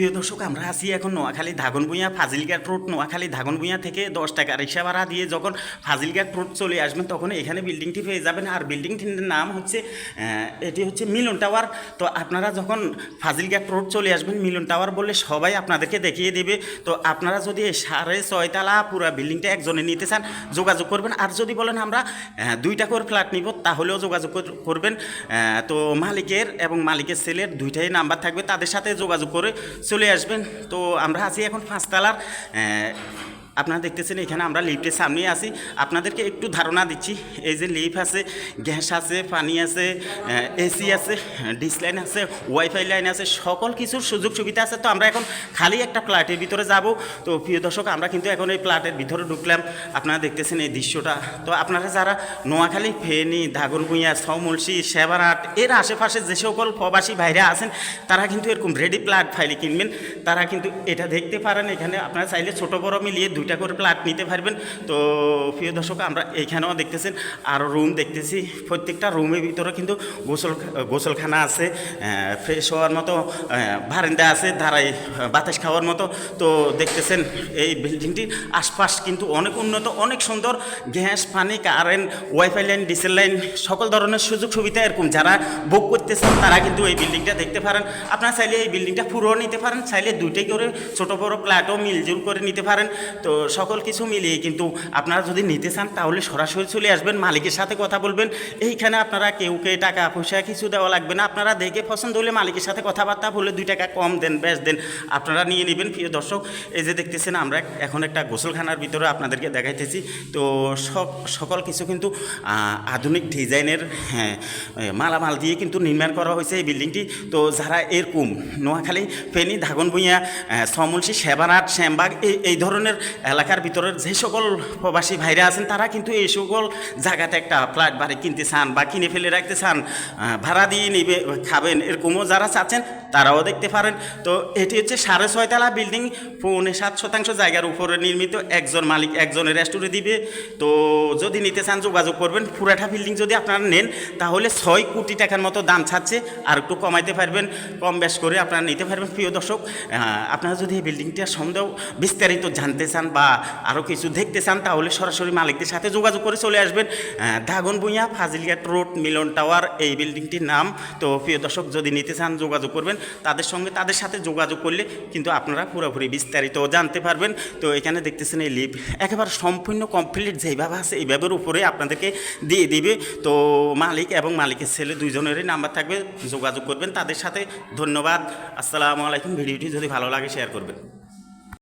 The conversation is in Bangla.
প্রিয় দর্শক, আমরা আছি এখন নোয়াখালী ধাগনভূঞা ফাজিলঘাট রোড। নোয়াখালী ধাগনভূঞা থেকে দশ টাকা রিক্সা ভাড়া দিয়ে যখন ফাজিলঘাট রোড চলে আসবেন, তখন এখানে বিল্ডিংটি পেয়ে যাবেন। আর বিল্ডিংটির নাম হচ্ছে এটি হচ্ছে মিলন টাওয়ার। তো আপনারা যখন ফাজিলঘাট রোড চলে আসবেন, মিলন টাওয়ার বললে সবাই আপনাদেরকে দেখিয়ে দেবে। তো আপনারা যদি সাড়ে ছয়তলা পুরো বিল্ডিংটা একজনে নিতে চান, যোগাযোগ করবেন। আর যদি বলেন আমরা দুইটা করে ফ্ল্যাট নিব, তাহলেও যোগাযোগ করবেন। তো মালিকের এবং মালিকের ছেলের দুইটাই নাম্বার থাকবে। তাদের সাথে যোগাযোগ করে চলে আসবেন। তো আমরা আছি এখন পাঁচতলার আপনারা দেখতেছেন এখানে আমরা লিফটের সামনে আছি। আপনাদেরকে একটু ধারণা দিচ্ছি, এই যে লিফট আছে, গ্যাস আছে, পানি আছে এসি আছে ডিস লাইন আছে, ওয়াইফাই লাইন আছে, সকল কিছুর সুযোগ সুবিধা আছে। তো আমরা এখন খালি একটা প্লাটের ভিতরে যাব। তো প্রিয় দর্শক, আমরা কিন্তু এখন এই প্লাটের ভিতরে ঢুকলাম। আপনারা দেখতেছেন এই দৃশ্যটা। তো আপনারা যারা নোয়াখালী, ফেনী দাগনভূঞা ছমলসি সেবারহাট এর আশেপাশে যে সকল প্রবাসী ভাইরা আছেন, তারা কিন্তু এরকম রেডি প্লাট ফাইলে কিনবেন। তারা কিন্তু এটা দেখতে পারেন। এখানে আপনারা চাইলে ছোটো বড় মিলিয়ে দুইটা করে প্লাট নিতে পারবেন। তো প্রিয় দর্শক, আমরা এইখানেও দেখতেছেন, আর রুম দেখতেছি। প্রত্যেকটা রুমের ভিতরে কিন্তু গোসল, গোসলখানা আছে ফ্রেশ হওয়ার মতো বারান্দা আছে ধারাই বাতাস খাওয়ার মতো। তো দেখতেছেন, এই বিল্ডিংটির আশপাশ কিন্তু অনেক উন্নত, অনেক সুন্দর। গ্যাস, পানি current wifi line diesel line সকল ধরনের সুযোগ সুবিধা এরকম। যারা বুক করতেছেন, তারা কিন্তু এই বিল্ডিংটা দেখতে পারেন। আপনারা চাইলে এই বিল্ডিংটা পুরো নিতে পারেন, চাইলে দুইটাই করে ছোটো বড়ো ফ্ল্যাটও মিলজুল করে নিতে পারেন। তো সকল কিছু মিলিয়ে কিন্তু আপনারা যদি নিতে চান, তাহলে সরাসরি চলে আসবেন, মালিকের সাথে কথা বলবেন। এইখানে আপনারা কেউ কে টাকা পয়সা কিছু দেওয়া লাগবে না। আপনারা দেখে পছন্দ হলে মালিকের সাথে কথাবার্তা বলে দুই টাকা কম দেন বেশ দেন। আপনারা নিয়ে নেবেন, প্রিয় দর্শক। এই যে দেখতেছেন, আমরা এখন একটা গোসলখানার ভিতরে আপনাদেরকে দেখাইতেছি। তো সব সকল কিছু কিন্তু আধুনিক ডিজাইনের হ্যাঁ মালামাল দিয়ে কিন্তু নির্মাণ করা হয়েছে এই বিল্ডিংটি। তো যারা এরকম নোয়াখালী, ফেনী, ধাগনভূঞা সমলসি সেবানাট শ্যামবাগ এই এই ধরনের এলাকার ভিতরের যে সকল প্রবাসী ভাইরা আছেন, তারা কিন্তু এই সকল জায়গাতে একটা ফ্ল্যাট বাড়ি কিনতে চান বা কিনে ফেলে রাখতে চান ভাড়া দিয়ে নিবে, খাবেন, এরকমও যারা চাচ্ছেন, তারাও দেখতে পারেন। তো এটি হচ্ছে সাড়ে ছয়তলা বিল্ডিং, পৌনে সাত শতাংশ জায়গার উপরে নির্মিত, একজন মালিক একজনের রেস্টুরে দিবে। তো যদি নিতে চান, যোগাযোগ করবেন। পুরাটা বিল্ডিং যদি আপনারা নেন, তাহলে ছয় কোটি টাকার মতো দাম ছাড়ছে, আর একটু কমাইতে পারবেন। কম বেশ করে আপনারা নিতে পারবেন। প্রিয় দর্শক আপনারা যদি এই বিল্ডিংটার সন্দেহ বিস্তারিত জানতে চান বা আরও কিছু দেখতে চান, তাহলে সরাসরি মালিকদের সাথে যোগাযোগ করে চলে আসবেন। দাগন ভুঁইয়া ফাজিলঘাট রোড, মিলন টাওয়ার, এই বিল্ডিংটির নাম। তো প্রিয় দর্শক, যদি নিতে চান, যোগাযোগ করবেন। তাদের সঙ্গে তাদের সাথে যোগাযোগ করলে কিন্তু আপনারা পুরোপুরি বিস্তারিত জানতে পারবেন। তো এখানে দেখতেছেন এই লিফট। একেবারে সম্পূর্ণ কমপ্লিট যেইভাবে আছে, এইভাবের উপরে আপনাদেরকে দিয়ে দিবে। তো মালিক এবং মালিকের ছেলে দুইজনেরই নাম্বার থাকবে। যোগাযোগ করবেন। তাদের সাথে ধন্যবাদ। আসসালামু আলাইকুম। ভিডিওটি যদি ভালো লাগে শেয়ার করবেন।